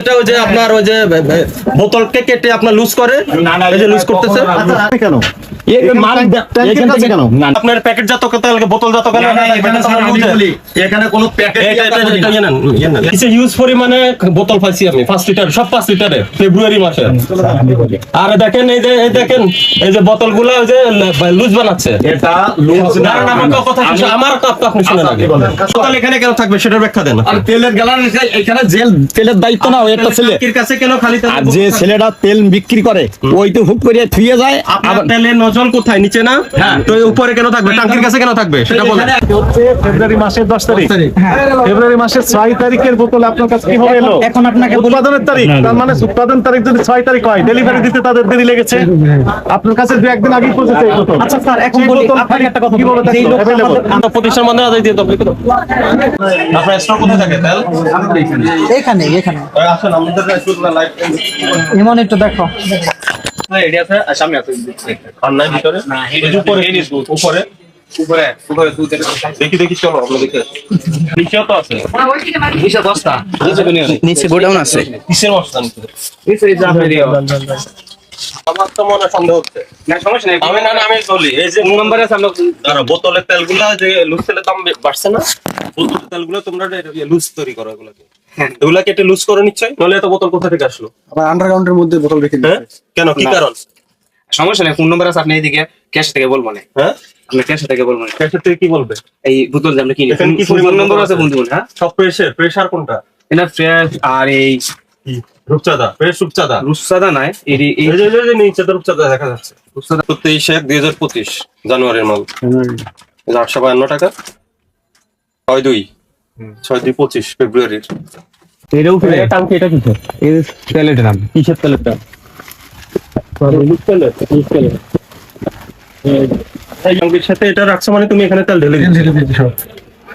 এটা ওই যে আপনার ওই যে বোতলকে কেটে আপনার লুজ করে এই যে লুজ করতেছে। কাছে কেন? আপনার প্যাকেট জাত তেলকে বোতল জাত কেন এখানে কোনো প্যাকেট হিউজ পরিমাণে বোতল পাইছি আমি পাঁচ লিটার সব পাঁচ লিটারে ফেব্রুয়ারি মাসে। আর দেখেন এই যে এই দেখেন এই যে বোতলগুলা ওই যে লুজ বানাচ্ছে। এটা লুজ না আমার কথা শেষ- আমার কথা আপনি শুনেন আগে। বোতল এখানে কেন থাকবে সেটার ব্যাখ্যা দেন। আর তেলের গ্যালান এখানে জেল তেলের দায়িত্ব না ওই একটা ছেলে। কাছে কেন খালি তেল যে ছেলেটা তেল বিক্রি করে ওই তো হুক করে থুয়ে যায় আবার তেলের নজল কোথায়? নিচে না? হ্যাঁ। তো উপরে কেন থাকবে? ট্যাঙ্কির কাছে কেন থাকবে? সেটা বলেন। ফেব্রুয়ারি মাসের দশ তারিখ। ফেব্রুয়ারি মাসের ছয় তারিখের বোতল আপনার কাছে কীভাবে এলো? এখন আপনাকে উৎপাদনের তারিখ। তার মানে উৎপাদন তারিখ যদি ছয় তারিখ হয় ডেলিভারি দিতে তাদের দেরি লেগেছে। আপনার কাছে দু একদিন আগে পৌঁছেছে এই বোতল। আচ্ছা স্যার এখন বলি আপনাকে একটা কথা বলি। যেই থাকল? লোকটা Available? আমাদের- প্রতিষ্ঠান বন্ধ আছে দিয়ে তবে আপনার স্টক কোথায় থাকে তেল এখানে এখানে। আসেন আমাদের লাইভ এমন একটু দেখো। আর নাই ভিতরে? এই যে উপরে। উপরে। উপরে। দেখি দেখি চলো আমরা দেখে নিচেও তো আছে। নিচে গোডাউন আছে। মশলা নিচে। আমার তো মনে সন্দেহ হচ্ছে। আমি না না আমি বলি এই যে নম্বরে দাঁড়া বোতলের তেলগুলা যে লুজ তেলের দাম বাড়ছে না বোতলের তেলগুলো তোমরা লুজ তৈরি করো এগুলোকে। এগুলা কেটে লুজ করে নিশ্চয় নলে এত বোতল কোথা থেকে আসলো? আবার আন্ডারগ্রাউন্ডের মধ্যে বোতল রেখে হ্যাঁ? কেন কি কারণ? সমস্যা নেই ফোন নম্বর আছে আপনি এইদিকে ক্যাশ থেকে বলব না। হ্যাঁ? আপনি ক্যাশ থেকে বলব না। ক্যাশের থেকে কি বলবে? এই বোতল আমরা কিনি কি ফোন নম্বর আছে দিবেন হ্যাঁ? সব প্রেসার প্রেসার কোনটা? এটা ফ্রেশ আর এই রূপচাঁদা ফ্রেশ রূপচাঁদা। রুসাদা নাই এর এই এই যে নিচে তো রূপচাঁদা দেখা যাচ্ছে। রূপচাঁদা তো তেইশ এক দুই হাজার পঁচিশ জানুয়ারির মাল। এই যে আটশো বায়ান্ন টাকা। ছয় দুই। ছয় দুই পঁচিশ ফেব্রুয়ারির। এটাও এই টাঙ্কি এটা কিসের এই তেলের দাম কিসের তেলেরটা লুজ তেলের লুজ তেলের এই টাঙ্কির সাথে এটা রাখছো মানে তুমি এখানে তেল ঢেলে দিচ্ছ?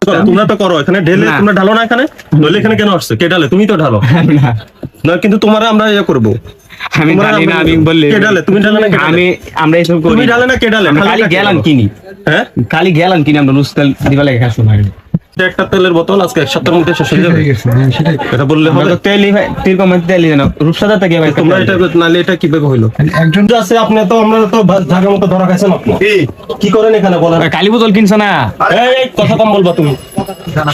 করো, তোমরা তো করো এখানে ঢেলে না। তোমরা ঢালো না এখানে? নইলে এখানে কেন আসছে? কে ঢালে? তুমি তো ঢালো। না। কিন্তু তোমার আমরা ইয়ে করব। আমি তোমরা জানি না আমি বললে কে ঢালে? তুমি ঢালে না? আমি আমরা এসব করি। তুমি ঢালে না কে ঢালে? আমরা খালি ঢালেটা কে গেলাম? কিনি। হ্যাঁ? খালি গেলাম কিনি আমরা লুজ তেল দিবা লাগে খাসো না এটা একটা তেলের বোতল আজকে এক সপ্তাহের মধ্যে শেষ হয়ে যাবে। এটা বললে হবে। তো তেলই ভাই তেল কম তেলই না। রূপসাদা থেকে ভাই তোমরা এটা নালে এটা কীভাবে হলো একজন আছে আপনি তো আমরা তো জায়গা মতো ধরা খাইছেন আপনি। কি? করেন এখানে বলেন। কালি বোতল কিনছ না? এই এই কথা কম বলবা তুমি।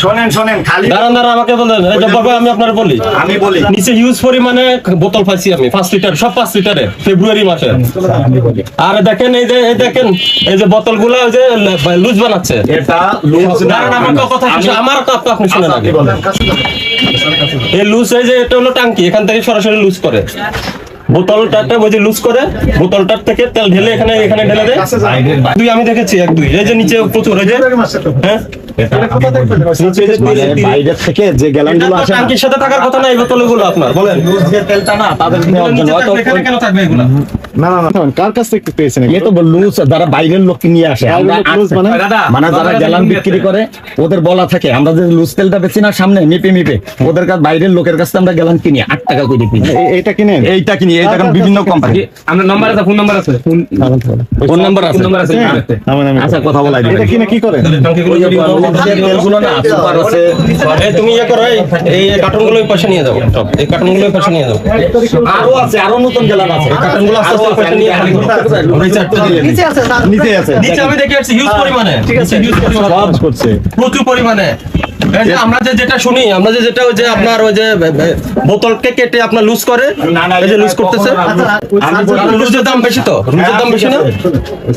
শোনেন শোনেন খালি দাঁড়ান দাঁড়ান আমাকে বলেন এই আমি আপনার বলি। আমি বলি। নিচে হিউজ পরিমাণে বোতল পাইছি আমি পাঁচ লিটার সব পাঁচ লিটারে ফেব্রুয়ারি মাসে। আর দেখেন এই যে এই দেখেন এই যে বোতলগুলা ওই যে লুজ বানাচ্ছে। এটা লুজ না দাঁড়ান আমার কথা আমার কথা আপনি শুনেন আগে। এই লুজ এই যে এটা হলো টাঙ্কি এখান থেকে সরাসরি লুজ করে। বোতলটাতে ওই যে লুজ করে বোতলটার থেকে তেল ঢেলে এখানে এখানে ঢেলে দেয় দুই আমি দেখেছি এক দুই। এই যে নিচে প্রচুর এই যে হ্যাঁ? নিচে এই যে তিন- তিন- বাইরে থেকে যে গ্যালান এটা গুলো তো আসে না, সাথে থাকার কথা না এই বোতলগুলো আপনার বলেন। তেলটা না তাদের নেওয়ার জন্য। নিচে হয়তো থাকবে, এখানে কেন থাকবে এগুলো? না না না। কার কাছ থেকে পেয়েছেন এ তো লুজ যারা বাইরের লোক নিয়ে আসে বাইরের মানে? যারা গ্যালান বিক্রি করে ওদের বলা থাকে আমরা যে লুজ তেলটা বেচি না সামনে মিপে মিপে ওদের কাছে বাইরের লোকের কাছে আমরা গ্যালান কিনি আট টাকা করে কিনি। এ- এইটা কিনেন? এইটা কিনি এইটা এখন বিভিন্ন কোম্পানি আমরা নাম্বার আছে ফোন নাম্বার আছে। ফোন নাম্বার আছে। নাম্বার আছে। আচ্ছা কথা বলাই এটা দিবেন। কি করেন? তেলগুলো না সুপার আছে তুমি ইয়ে করো এই এই পাশে নিয়ে যাও। এই কার্টুনগুলো পাশে নিয়ে যাও। আরও আছে আরও নতুন গ্যালান আছে। কার্টুনগুলো আস্তে আস্তে পাশে নিয়ে এই। নিচে আছে নিচে আছে নিচে আমি দেখে আসছি হিউজ পরিমাণে। ঠিক আছে। হিউজ পরিমাণে। করছে। প্রচুর পরিমাণে। এই আমরা যে যেটা শুনি আমরা যে যেটা ওই যে আপনার ওই যে বোতলকে কেটে আপনার লুজ করে এই যে লুজ করতেছে। লুজের দাম বেশি তো? লুজের দাম বেশি না?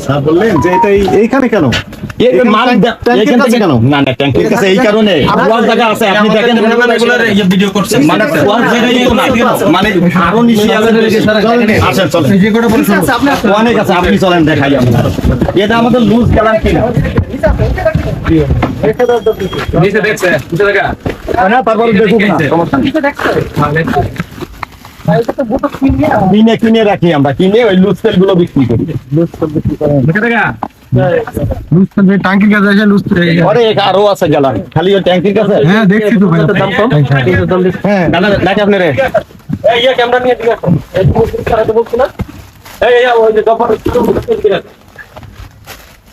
স্যার বললেন যে এটা এইখানে কেন? আপনি ইয়ে মানে মানে চলেন নিচে আছে আপনি অনেক আছে আপনি চলেন দেখাই এটা আমাদের লুজ কিনা নিচে দেখছে নিচে দেখা। হ্যাঁ তারপরে দেখুক না। সমস্যা নেই। কিনে কিনে রাখি আমরা। কিনে ওই লুজ তেলগুলো বিক্রি করি। কাছে লুজ আরে এক আরও আছে খালি ওই ট্যাঙ্কির কাছে? হ্যাঁ দেখছি তো ভাই। দাম কম? হ্যাঁ দাদা নাকি আপনি রে এই ইয়ে ক্যামেরা নিয়ে আসো এই তুমি সারাতে বলছো না। এই এই ওই যে গফর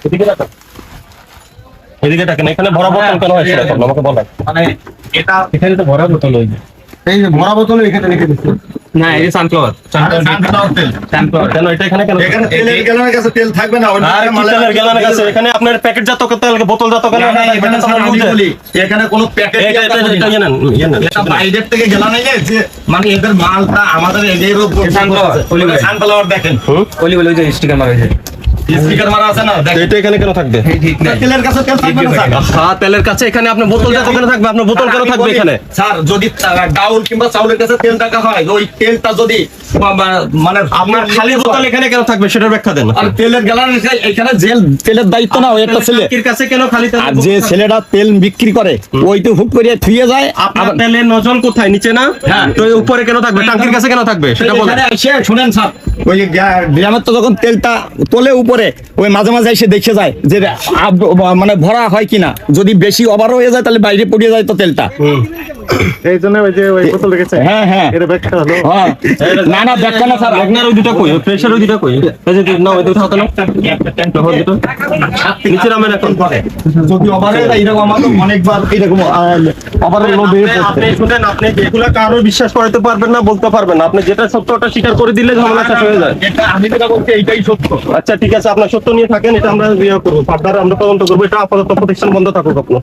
এদিকে রাখো। এদিকে এদিকে এখানে বড় বোতল কেন হয় সেটা আমাকে বলেন মানে এটা এখানে তো ভরা বোতল হয়ে যায় এই যে ভরা বোতল এখানে রেখে দিচ্ছি। না এই সানফ্লাওয়ার কেন এটা এখানে কেন? এখানে তেলের গ্যালনের কাছে তেল থাকবে না ওটা আর কি মালের তেলের গেলানের কাছে এখানে আপনার প্যাকেট জাত তেল বোতল জাত কেন? এখানে কোনো প্যাকেট এটা এটা এটা ইয়ে ইয়ে নেন। এটা বাইরের থেকে গেলা নাই যে মানে এদের মালটা আমাদের এদের উপর সানফ্লাওয়ার। সানফ্লাওয়ার দেখেন। ওলি বলে যে স্টিকার মারা হয়েছে। স্পিকার মারা আছে না? এটা এখানে কেন থাকবে? তেলের কাছে তেল থাকবে না হ্যাঁ তেলের কাছে এখানে আপনার বোতল কেন থাকবে আপনার বোতল কেন থাকবে এখানে? স্যার যদি ডাউল কিংবা চাউলের কাছে তেল টাকা হয় ওই তেলটা যদি বা- বা- মানে আপনার খালি বোতল এখানে কেন থাকবে সেটার ব্যাখ্যা দেন। আর তেলের গ্যালান এখানে জেল তেলের দায়িত্ব না ওই একটা ছেলে। কাছে কেন খালি তেল আর যে ছেলেটা তেল বিক্রি করে ওই তো হুক করে থুয়ে যায় আপনার তেলের নজল কোথায়? নিচে না? হ্যাঁ। তো উপরে কেন থাকবে? টাঙ্কির কাছে কেন থাকবে? সেটা বলেন। শুনেন স্যার। ওই গ্রামের তো যখন তেলটা তোলে উপরে ওই মাঝে মাঝে এসে দেখে যায় যে মানে ভরা হয় কিনা। যদি বেশি ওভার হয়ে যায় তাহলে বাইরে পড়ে যায় তো তেলটা। এই জন্য ওই যে ওই বোতল রেখেছে। হ্যাঁ হ্যাঁ। এটা ব্যাখ্যা হলো। হ্যাঁ না না ব্যাখ্যা না স্যার? আপনার ওই দুটা কই? প্রেসার ওই দুটা কই? এই যে না ওই দুটো হাতে না ওই দুটো। নিচে নামেন এখন যদি ওভার এরকম আমাদের অনেকবার এরকম ওভার লোড আপনি- আপনি শুনেন আপনি যেগুলা কারও বিশ্বাস করাতে পারবেন না বলতে পারবেন না। আপনি যেটা সত্য ওটা স্বীকার করে দিলে ঝামেলা শেষ হয়ে যায়। এটা আমি যেটা বলছি এইটাই সত্য। আচ্ছা ঠিক আছে আপনার সত্য নিয়ে থাকেন এটা আমরা ইয়ে করব। ফার্দার আমরা তদন্ত করব। এটা আপাতত প্রতিষ্ঠান বন্ধ থাকুক আপনার।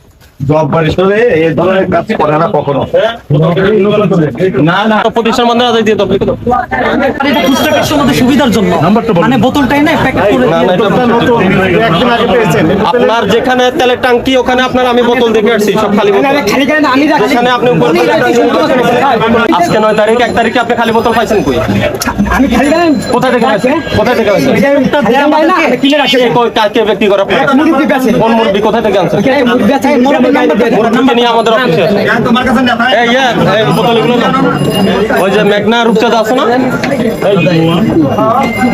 সুবিধার জন্য। মানে বোতলটাই না প্যাকেট করে না, না, দিয়ে এটা নতুন। একদিন আগে পেয়েছেন। আপনার যেখানে তেলের টাঙ্কি ওখানে আপনার আমি বোতল দেখে আসছি সব খালি আপনি? আজকে নয় তারিখ এক তারিখে আপনি খালি বোতল পাইছেন কই? আমি থেকে না, কাকে ব্যক্তি করে মুরব্বি আছে। কোন মুরব্বি মুরব্বি আছে, মুরব্বি নিয়ে আমাদের অফিসে তোমার কাছে না এই ইয়ে, এই বোতল না। ওই যে মেঘনা রূপচাঁদ আছে না?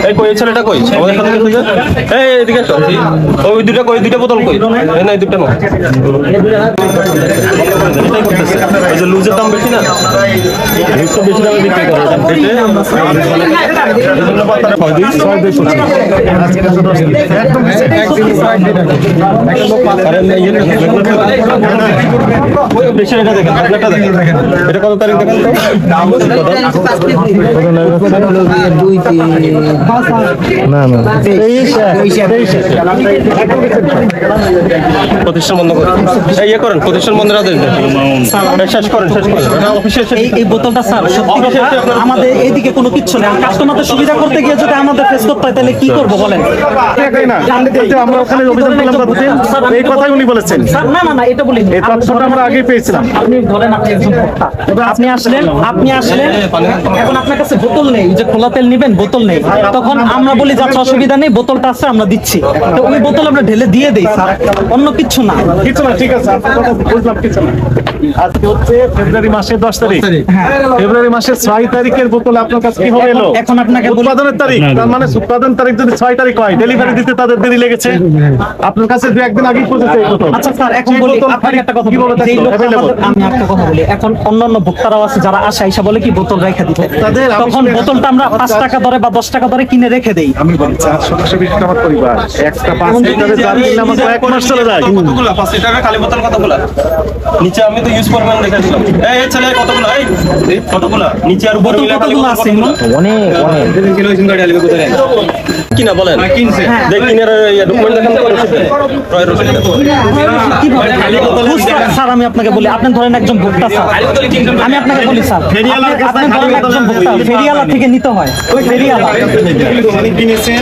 এই কই ছেলেটা কই? আমাদের সাথে এই এদিকে। ওই দুটো কই দুটো বোতল কই? এই না এই দুটো না এটাই করতেছে। ওই যে লুজের দাম বেশি না? লুজ তো বেশি দামে বিক্রি করে এটা বেটে এজন্য দুই ছয় দুই পঁচিশ আরে না, ইয়ে বেশি এটা দেখেন আপনারটা দেখেন। এটা কত তারিখ দেখেন প্রতিষ্ঠান বন্ধ করেন। ইয়ে করেন প্রতিষ্ঠান বন্ধের আদেশ দেন। এই শেষ করেন শেষ করেন। এটা অফিসে এসে এই এই বোতলটা স্যার সত্যি অফিসে কথা, এসে আপনার- আমাদের এইদিকে কোনো কিচ্ছু নেই। কাস্টমারদের সুবিধা করতে গিয়ে যদি আমাদের ফেস করতে হয় তাহলে কি করব বলেন? দেখাই না এই যে আমরা ওখানে অভিযান করলাম এই কথাই উনি বলেছেন। না না না এটা বলি এই তথ্যটা আমরা আগেই পেয়েছিলাম। আপনি ধরেন আপনি একজন আপনি আসলেন আপনি আসলেন। এখন আপনার কাছে বোতল নেই। যে খোলা তেল নিবেন বোতল নেই। তখন আমরা বলি যে আচ্ছা অসুবিধা নেই বোতলটা আছে আমরা দিচ্ছি। তো ওই বোতল আমরা ঢেলে দিয়ে দেই স্যার। অন্য কিচ্ছু না। কিছু না ঠিক আছে বুঝলাম কিছু না। Thank you. আজকে হচ্ছে ফেব্রুয়ারি মাসের দশ তারিখ। ফেব্রুয়ারি মাসের ছয় তারিখের বোতল আপনার কাছে কীভাবে এলো? এখন আপনাকে উৎপাদনের তারিখ তার মানে উৎপাদন তারিখ যদি ছয় তারিখ হয় ডেলিভারি দিতে তাদের দেরি লেগেছে। আপনার কাছে দু একদিন আগেই পৌঁছেছে এই বোতল। আচ্ছা স্যার এখন বলি আপনাকে একটা কথা বলি যেই থাকল? লোক Available? আমাদের- আমি একটা কথা বলি। এখন অন্যান্য ভোক্তারাও আছে যারা আসে আইসা বলে কি বোতল রেখে দিতে তখন বোতলটা আমরা পাঁচ টাকা দরে বা দশ টাকা দরে কিনে রেখে দেই। আমি বলি চার সদস্য বিশিষ্ট আমার পরিবার। একটা পাঁচ লিটারের জার কিনলে আমার কয়েক মাস চলে যায়। কতগুলা? পাঁচ লিটারের খালি বোতল কতগুলা? নিচে আমি তো ইউজ করবেন দেখেছিলাম এই এই ছেলে কতগুলো এই কতগুলো নিচে আর উপরে কতগুলো আছে কতগুলা? কিনা বলেন কিনার ডকুমেন্ট দেখান তো স্যার আমি আপনাকে বলি আপনি ধরেন একজন ভোক্তা স্যার আমি আপনাকে বলি স্যার আপনি- ধরেন একজন ভোক্তা ফেরিয়ালা থেকে নিতে হয় ওই ফেরিয়ালা কিনেছেন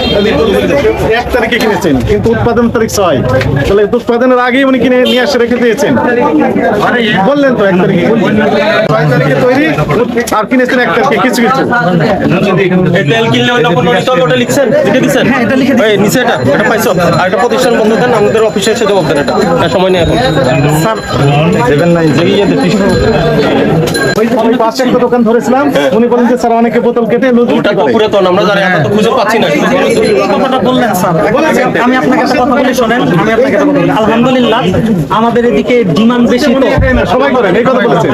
এক তারিখে কিনেছেন কিন্তু উৎপাদন তারিখ ছয় তাহলে উৎপাদনের আগেই উনি কিনে নিয়ে এসে রেখে দিয়েছেন বললেন তো এক তারিখে ছয় তারিখে তৈরি আর কিনেছেন এক তারিখে কিছু কিছু তেল কিনলে লিখছেন লিখে দিচ্ছেন? হ্যাঁ, এটা লিখে এই নিচে এটা এটা পাইছো। আর একটা প্রতিষ্ঠান বন্ধ দেন আমাদের অফিসে এসে জবাব দেন এটা। সময় নেই এখন। স্যার দেবেন নাই যে ইয়ে দিতে ওই ওই পাশে একটা দোকান ধরেছিলাম উনি বলেন যে স্যার অনেকে বোতল কেটে লুজ ওটা বিক্রি তো করে। পুরাতন আমরা জানি আমরা তো খুঁজে পাচ্ছি না। কথাটা বললেন স্যার। আমি আপনাকে একটা কথা বলি শোনেন আমি আপনাকে একটা কথা বলি। আলহামদুলিল্লাহ আমাদের এদিকে ডিমান্ড বেশি তো। সবাই করেন এই কথা বলেছেন।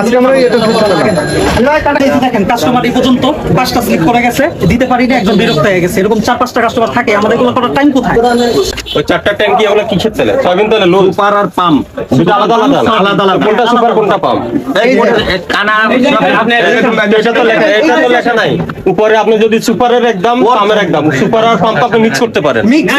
আজকে আমরা এটা দেখেন কাস্টমার এই পর্যন্ত পাঁচটা স্লিপ করে গেছে দিতে পারি না একজন বিরক্ত হয়ে গেছে। এরকম চার পাঁচটা কাস্টমার থাকে আমাদেরগুলো করার টাইম কোথায়? ওই চারটা ট্যাঙ্কি এগুলো কিসের তেলে? সয়াবিন তেলে লো সুপার আর পাম। দুটো আলাদা আলাদা আলাদা। আলাদা। কোনটা সুপার কোনটা পাম্প কানা আপনি এটা তো লেখা এটা তো লেখা নাই। উপরে আপনি যদি সুপারের একদম পামের একদম সুপার আর পাম্প আপনি মিক্স করতে পারেন। মিক্স